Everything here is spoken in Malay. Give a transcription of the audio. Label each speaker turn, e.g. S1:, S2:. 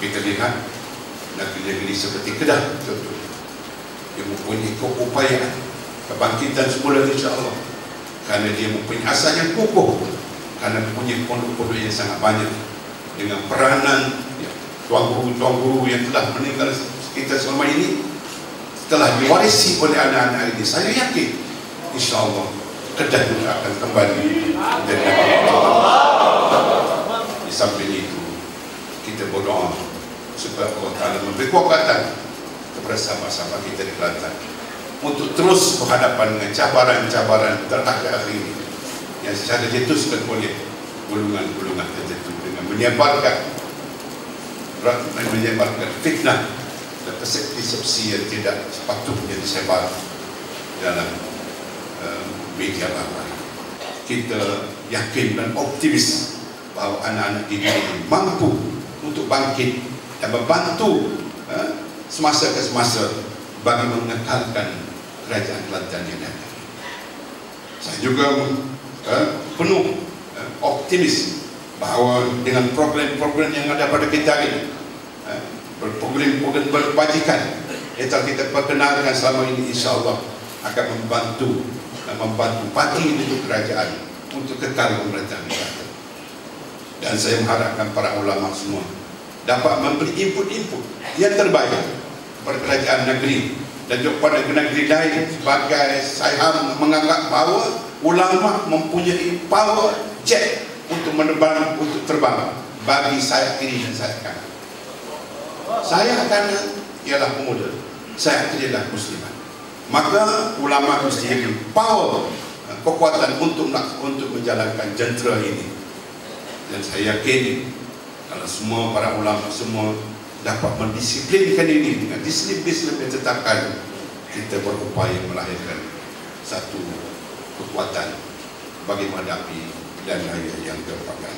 S1: kita lihat negeri-negeri seperti Kedah contoh dia mempunyai keupayaan kebangkitan semula insya-Allah. Kerana dia mempunyai asas yang kukuh kerana mempunyai pondok-pondok yang sangat banyak dengan peranan ya, tuan guru-tuan guru yang telah meninggal kita selama ini telah diwarisi oleh anak-anak ini. Saya yakin insya-Allah Kedah juga akan kembali menjadi di supaya Allah Ta'ala memberi kekuatan kepada sahabat-sahabat kita di Kelantan untuk terus berhadapan dengan cabaran-cabaran terakhir ini yang secara dituskan oleh golongan-golongan tertentu dengan menyebarkan menyebarkan fitnah dan persepsi yang tidak sepatutnya disebar dalam uh, media bawah kita yakin dan optimis bahawa anak-anak ini mampu untuk bangkit dan membantu uh, semasa ke semasa bagi mengekalkan kerajaan Kelantan yang datang. Saya juga uh, penuh uh, optimis bahawa dengan program-program yang ada pada kita ini uh, program-program berbajikan yang telah kita perkenalkan selama ini insyaAllah akan membantu dan membantu parti untuk kerajaan untuk kekal pemerintahan kita. Dan saya mengharapkan para ulama semua dapat memberi input-input yang terbaik kepada kerajaan negeri dan juga kepada negeri lain sebagai saya menganggap bahawa ulama mempunyai power jet untuk menerbang untuk terbang bagi saya kiri dan saya kanan. Saya kanan ialah pemuda, saya kiri adalah muslimat. Maka ulama mesti memiliki power kekuatan untuk untuk menjalankan jentera ini. Dan saya yakin kalau semua para ulama semua dapat mendisiplinkan ini dengan disiplin-disiplin yang kita berupaya melahirkan satu kekuatan bagi menghadapi dan raya yang terpakai.